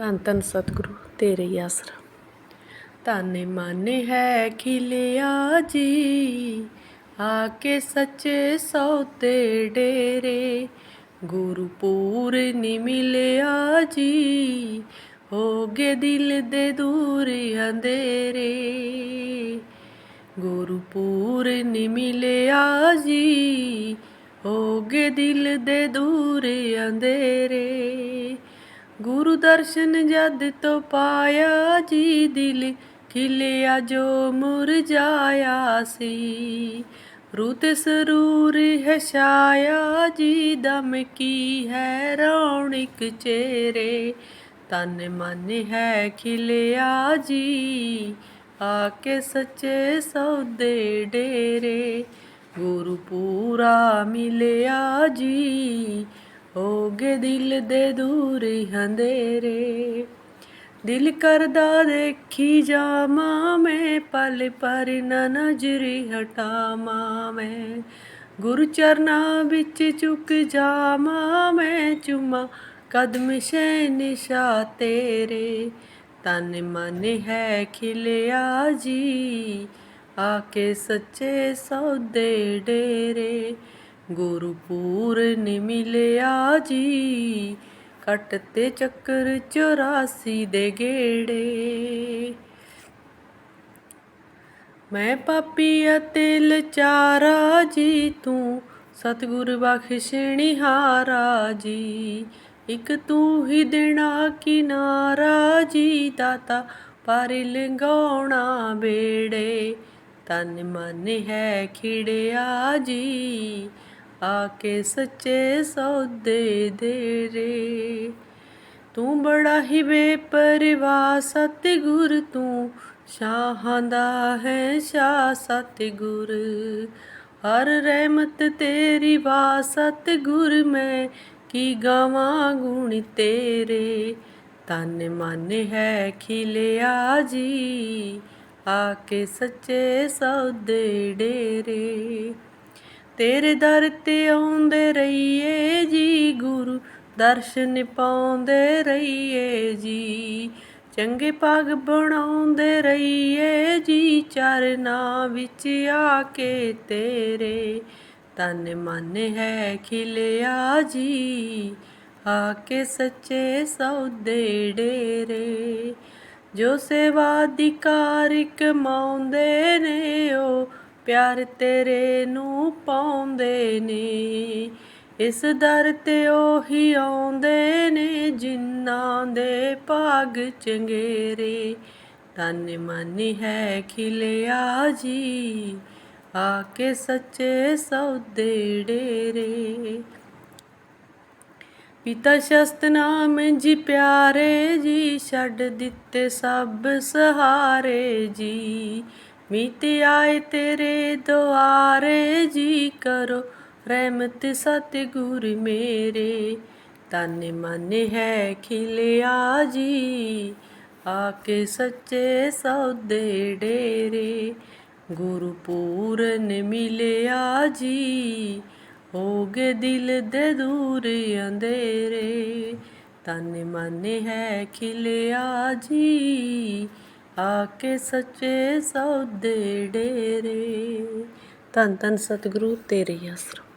ਧੰਨ ਧੰਨ ਸਤਿਗੁਰੂ, ਤੇਰੇ ਹੀ ਆਸਰਾ। ਧੰਨ ਮਨ ਹੈ ਖਿਲਿਆ ਜੀ ਆ ਕੇ ਸੱਚੇ ਸੌਤੇ ਡੇਰੇ। ਗੁਰੂ ਪੂਰਨਿ ਮਿਲਿਆ ਜੀ ਹੋ ਗਏ ਦਿਲ ਦੇ ਦੂਰ ਅੰਧੇਰੇ। ਗੁਰੂ ਪੂਰਨਿ ਮਿਲਿਆ ਜੀ ਹੋ ਗਏ ਦਿਲ ਦੇ ਦੂਰ ਅੰਧੇਰੇ। ਗੁਰੂ ਦਰਸ਼ਨ ਜਦ ਤੋਂ ਪਾਇਆ ਜੀ ਦਿਲ, ਖਿਲਿਆ ਜੋ ਮੁਰਝਾਇਆ ਸੀ। ਰੂਤ ਸਰੂਰ ਹੈ ਛਾਇਆ ਜੀ ਦਮ ਕੀ ਹੈ ਰੌਣਕ ਚਿਹਰੇ। ਤਨ ਮਨ ਹੈ ਖਿਲਿਆ ਜੀ ਆ ਕੇ ਸੱਚੇ ਸੌਦੇ ਡੇਰੇ। ਗੁਰੂ ਪੂਰਾ ਮਿਲਿਆ ਜੀ ਹੋ ਗਏ ਦਿਲ ਦੇ ਦੂਰ ਹੰਦੇਰੇ ਦਿਲ ਕਰਦਾ ਦੇਖੀ ਜਾਵਾਂ ਮੈਂ, ਪਲ ਪਰ ਨਾ ਨਜ਼ਰੀ ਹਟਾਵਾਂ ਮੈਂ। ਗੁਰ ਚਰਨਾਂ ਵਿੱਚ ਝੁਕ ਜਾਵਾਂ ਮੈਂ, ਚੁਮਾ ਕਦਮ ਸ਼ੈ ਨਿਸ਼ਾ ਤੇਰੇ। ਤਨ ਮਨ ਹੈ ਖਿਲਿਆ ਜੀ, ਆ ਕੇ ਸੱਚੇ ਸੌਦੇ ਡੇਰੇ। ਗੁਰੂ ਪੂਰਨ ਮਿਲਿਆ ਜੀ। ਕੱਟ ਤੇ ਚੱਕਰ 84 ਦੇ ਗੇੜੇ। ਮੈਂ ਪਾਪੀ ਅਤੇ ਲਚਾਰਾ ਜੀ, ਤੂੰ ਸਤਿਗੁਰ ਬਖਸ਼ਣੀ ਹਾਰਾ ਜੀ। ਇੱਕ ਤੂੰ ਹੀ ਦੇਣਾ ਕਿਨਾਰਾ ਜੀ, ਦਾਤਾ ਪਰ ਲੰਗਾਉਣਾ ਬੇੜੇ। ਤਨ ਮਨ ਹੈ ਖਿੜਿਆ ਜੀ। ਆ ਕੇ ਸੱਚੇ ਸੌਦੇ ਦੇ ਰੇ। ਤੂੰ ਬੜਾ ਹੀ ਬੇਪਰਵਾਹ ਸਤਿਗੁਰ, ਤੂੰ ਸ਼ਾਹਾਂ ਦਾ ਹੈ ਸ਼ਾਹ ਸਤਿਗੁਰ। ਹਰ ਰਹਿਮਤ ਤੇਰੀ ਵਾ ਸਤਿਗੁਰ, ਮੈਂ ਕੀ ਗਾਵਾਂ ਗੁਣ ਤੇਰੇ। ਤਨ ਮਨ ਹੈ ਖਿਲਿਆ ਜੀ ਆ ਕੇ ਸੱਚੇ ਸੌਦੇ ਡੇਰੇ। ਤੇਰੇ ਦਰ ਤੇ ਆਉਂਦੇ ਰਹੀਏ ਜੀ, ਗੁਰੂ ਦਰਸ਼ਨ ਪਾਉਂਦੇ ਰਹੀਏ ਜੀ। ਚੰਗੇ ਪਗ ਬਣਾਉਂਦੇ ਰਹੀਏ ਜੀ, ਚਰਨਾਂ ਵਿੱਚ ਆ ਕੇ ਤੇਰੇ। ਤਨ ਮਨ ਹੈ ਖਿਲਿਆ ਜੀ, ਆ ਕੇ ਸੱਚੇ ਸੌਦੇ ਡੇਰੇ। ਜੋ ਸੇਵਾ ਦੀ ਕਾਰ ਕਮਾਉਂਦੇ ਨੇ, ਉਹ ਪਿਆਰ ਤੇਰੇ ਨੂੰ ਪਾਉਂਦੇ ਨੇ, ਇਸ ਦਰ ਤੇ ਉਹੀ ਆਉਂਦੇ ਨੇ ਜਿਨ੍ਹਾਂ ਦੇ ਭਾਗ ਚੰਗੇਰੇ। ਤਨ ਮਨ ਹੈ ਖਿਲਿਆ ਜੀ ਆ ਕੇ ਸੱਚੇ ਸੌਦੇ ਡੇਰੇ ਪਿਤਾ ਸ਼ਸਤ ਨਾਮ ਜੀ ਪਿਆਰੇ ਜੀ, ਛੱਡ ਦਿੱਤੇ ਸਭ ਸਹਾਰੇ ਜੀ। ਮੀਤ ਆਏ ਤੇਰੇ ਦੁਆਰੇ ਜੀ ਕਰੋ ਰਹਿਮਤ ਸਤਿਗੁਰ ਮੇਰੇ। ਤਨ ਮਨ ਹੈ ਖਿਲਿਆ ਜੀ ਆ ਕੇ ਸੱਚੇ ਸੌਦੇ ਡੇਰੇ। ਗੁਰੂ ਪੂਰਨ ਮਿਲਿਆ ਜੀ ਹੋ ਗਏ ਦਿਲ ਦੇ ਦੂਰ ਅੰਧੇਰੇ। ਤਨ ਮਨ ਹੈ ਖਿਲਿਆ ਜੀ ਆ ਕੇ ਸੱਚੇ ਸੌਦੇ ਡੇਰੇ। ਧੰਨ ਧੰਨ ਸਤਿਗੁਰੂ ਤੇਰੇ ਹੀ ਆਸਰਾ।